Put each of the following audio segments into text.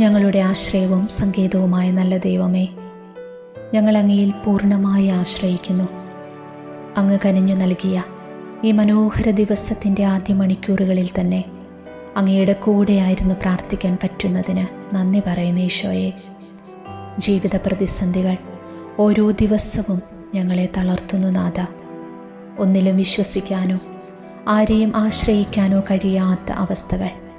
ഞങ്ങളുടെ ആശ്രയവും സങ്കേതവുമായ നല്ല ദൈവമേ ഞങ്ങൾ അങ്ങയിൽ പൂർണമായി ആശ്രയിക്കുന്നു. അങ്ങ് കനിഞ്ഞു നൽകിയ ഈ മനോഹര ദിവസത്തിന്റെ ആദ്യ മണിക്കൂറുകളിൽ തന്നെ അങ്ങയുടെ കൂടെയായിരുന്നു പ്രാർത്ഥിക്കാൻ പറ്റുന്നതിന് നന്ദി പറയുന്ന ഈശോയെ. ജീവിത പ്രതിസന്ധികൾ ഓരോ ദിവസവും ഞങ്ങളെ തളർത്തുന്നു നാഥ. ഒന്നിലും വിശ്വസിക്കാനോ ആരെയും ആശ്രയിക്കാനോ കഴിയാത്ത അവസ്ഥകൾ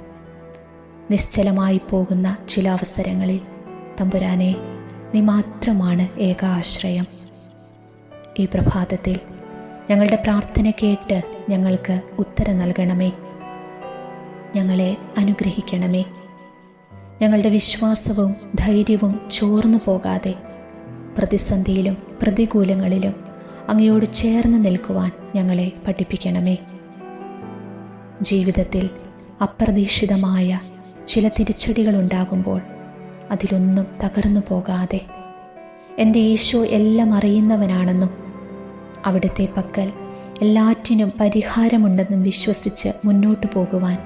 നിശ്ചലമായി പോകുന്ന ചില അവസരങ്ങളിൽ തമ്പുരാനെ നീ മാത്രമാണ് ഏക ആശ്രയം ഈ പ്രഭാതത്തിൽ ഞങ്ങളുടെ പ്രാർത്ഥന കേട്ട് ഞങ്ങൾക്ക് ഉത്തരം നൽകണമേ. ഞങ്ങളെ അനുഗ്രഹിക്കണമേ. ഞങ്ങളുടെ വിശ്വാസവും ധൈര്യവും ചോർന്നു പോകാതെ പ്രതിസന്ധിയിലും പ്രതികൂലങ്ങളിലും അങ്ങയോട് ചേർന്ന് നിൽക്കുവാൻ ഞങ്ങളെ പഠിപ്പിക്കണമേ. ജീവിതത്തിൽ അപ്രതീക്ഷിതമായ ചില തിരിച്ചടികൾ ഉണ്ടാകുമ്പോൾ അതിലൊന്നും തകർന്നു പോകാതെ. എന്റെ ഈശോ എല്ലാം അറിയുന്നവനാണെന്നും അവിടുത്തെ പക്കൽ എല്ലാറ്റിനും പരിഹാരമുണ്ടെന്നും വിശ്വസിച്ച് മുന്നോട്ടു പോകുവാൻ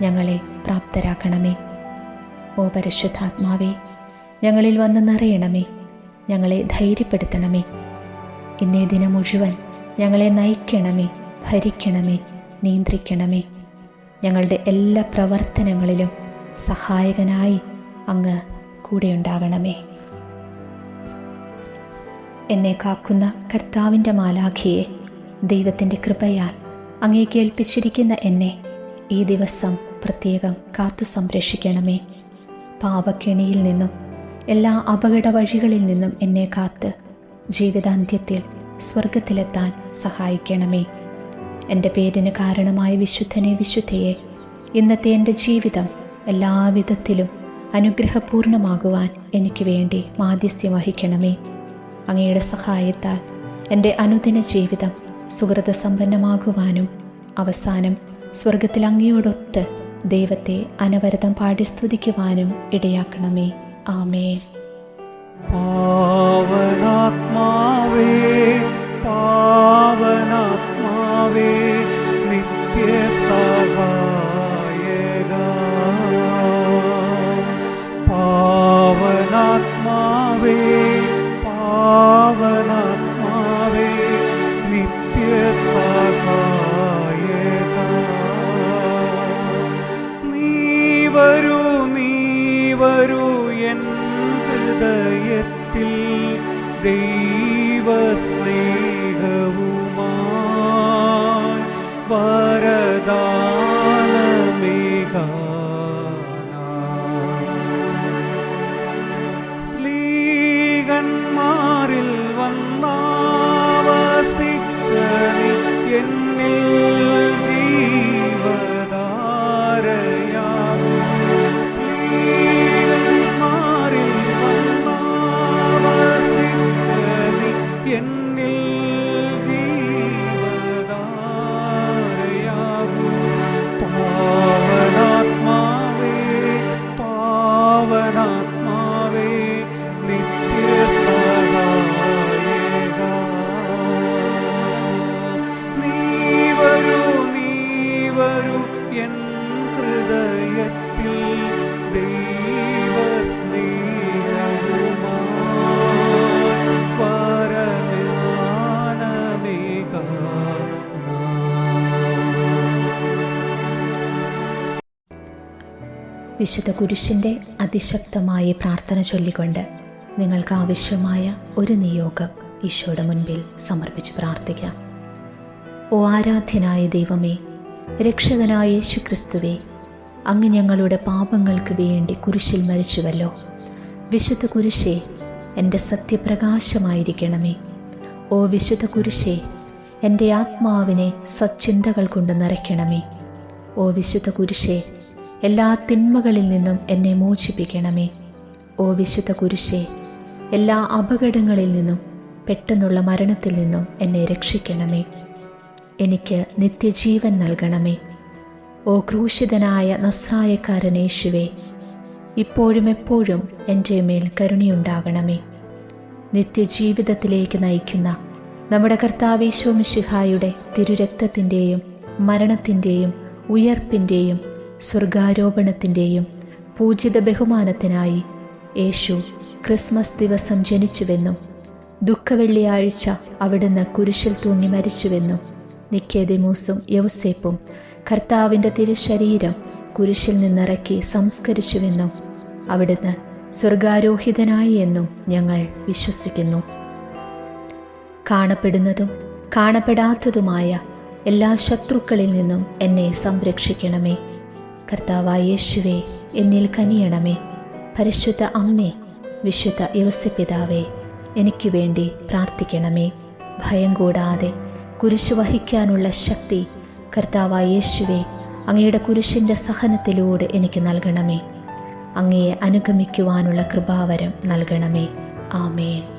ഞങ്ങളെ പ്രാപ്തരാക്കണമേ. ഓ പരിശുദ്ധാത്മാവേ ഞങ്ങളിൽ വന്ന് നിറയണമേ. ഞങ്ങളെ ധൈര്യപ്പെടുത്തണമേ. ഇന്നേ ദിനം മുഴുവൻ ഞങ്ങളെ നയിക്കണമേ ഭരിക്കണമേ നിയന്ത്രിക്കണമേ. ഞങ്ങളുടെ എല്ലാ പ്രവർത്തനങ്ങളിലും സഹായകനായി അങ്ങ് കൂടെയുണ്ടാകണമേ. എന്നെ കാക്കുന്ന കർത്താവിന്റെ മാലാഖിയെ ദൈവത്തിന്റെ കൃപയാൽ അങ്ങേക്ക് ഏൽപ്പിച്ചിരിക്കുന്ന എന്നെ ഈ ദിവസം പ്രത്യേകം കാത്തു സംരക്ഷിക്കണമേ. പാപക്കെണിയിൽ നിന്നും എല്ലാ അപകട വഴികളിൽ നിന്നും എന്നെ കാത്ത് ജീവിതാന്ത്യത്തിൽ സ്വർഗത്തിലെത്താൻ സഹായിക്കണമേ. എന്റെ പേരിന് കാരണമായ വിശുദ്ധനെ വിശുദ്ധയെ ഇന്നത്തെ എന്റെ ജീവിതം എല്ലാവിധത്തിലും അനുഗ്രഹപൂർണമാകുവാൻ എനിക്ക് വേണ്ടി മാധ്യസ്ഥ്യം വഹിക്കണമേ. അങ്ങയുടെ സഹായത്താൽ എന്റെ അനുദിന ജീവിതം സുഹൃത സമ്പന്നമാകുവാനും അവസാനം സ്വർഗത്തിൽ അങ്ങയോടൊത്ത് ദൈവത്തെ അനവരതം പാടി സ്തുതിക്കുവാനും ഇടയാക്കണമേ. ആമേ പാവനാത്മാവേ പാവനാത്മാവേ പാവനാത്മാവേ നിത്യസഹായക. നീ വരൂ നീ വരൂ എൻ ഹൃദയത്തിൽ ദൈവസ്നേഹവുമായി. നീ വിശുദ്ധ കുരിശിന്റെ അതിശക്തമായ പ്രാർത്ഥന ചൊല്ലിക്കൊണ്ട് നിങ്ങൾക്ക് ആവശ്യമായ ഒരു നിയോഗം ഈശോയുടെ മുൻപിൽ സമർപ്പിച്ച് പ്രാർത്ഥിക്കാം. ഓ ആരാധ്യനായ ദൈവമേ രക്ഷകനായ യേശു ക്രിസ്തുവേ അങ്ങ് ഞങ്ങളുടെ പാപങ്ങൾക്ക് വേണ്ടി കുരിശിൽ മരിച്ചുവല്ലോ. വിശുദ്ധ കുരിശേ എന്റെ സത്യപ്രകാശമായിരിക്കണമേ. ഓ വിശുദ്ധ കുരിശേ എന്റെ ആത്മാവിനെ സച്ചിന്തകൾ കൊണ്ട് നിറയ്ക്കണമേ. ഓ വിശുദ്ധ കുരിശേ എല്ലാ തിന്മകളിൽ നിന്നും എന്നെ മോചിപ്പിക്കണമേ. ഓ വിശുദ്ധ കുരിശേ എല്ലാ അപകടങ്ങളിൽ നിന്നും പെട്ടെന്നുള്ള മരണത്തിൽ നിന്നും എന്നെ രക്ഷിക്കണമേ. എനിക്ക് നിത്യജീവൻ നൽകണമേ. ഓ ക്രൂശിതനായ നസ്രായക്കാരൻ യേശുവേ ഇപ്പോഴും എപ്പോഴും എന്റെ മേൽ കരുണയുണ്ടാകണമേ. നിത്യജീവിതത്തിലേക്ക് നയിക്കുന്ന നമ്മുടെ കർത്താവീശോ മിശിഹായുടെ തിരുരക്തത്തിന്റെയും മരണത്തിന്റെയും ഉയർപ്പിന്റെയും സ്വർഗാരോപണത്തിന്റെയും പൂജിത ബഹുമാനത്തിനായി യേശു ക്രിസ്മസ് ദിവസം ജനിച്ചുവെന്നും ദുഃഖവെള്ളിയാഴ്ച അവിടുന്ന് കുരിശിൽ തൂങ്ങി മരിച്ചുവെന്നും നിക്കേതിമൂസും യൗസേപ്പും കർത്താവിന്റെ തിരുശരീരം കുരിശിൽ നിന്നിറക്കി സംസ്കരിച്ചുവെന്നും അവിടുന്ന് സ്വർഗാരോഹിതനായി എന്നും ഞങ്ങൾ വിശ്വസിക്കുന്നു. കാണപ്പെടുന്നതും കാണപ്പെടാത്തതുമായ എല്ലാ ശത്രുക്കളിൽ നിന്നും എന്നെ സംരക്ഷിക്കണമേ. കർത്താവായ യേശുവേ എന്നിൽ കനിയണമേ. പരിശുദ്ധ അമ്മേ വിശുദ്ധ യോസപിതാവേ എനിക്ക് വേണ്ടി പ്രാർത്ഥിക്കണമേ. ഭയം കൂടാതെ കുരിശ് വഹിക്കാനുള്ള ശക്തി കർത്താവായ യേശുവേ അങ്ങയുടെ കുരിശിന്റെ സഹനത്തിലൂടെ എനിക്ക് നൽകണമേ. അങ്ങയെ അനുഗമിക്കുവാനുള്ള കൃപാവരം നൽകണമേ. ആമേൻ.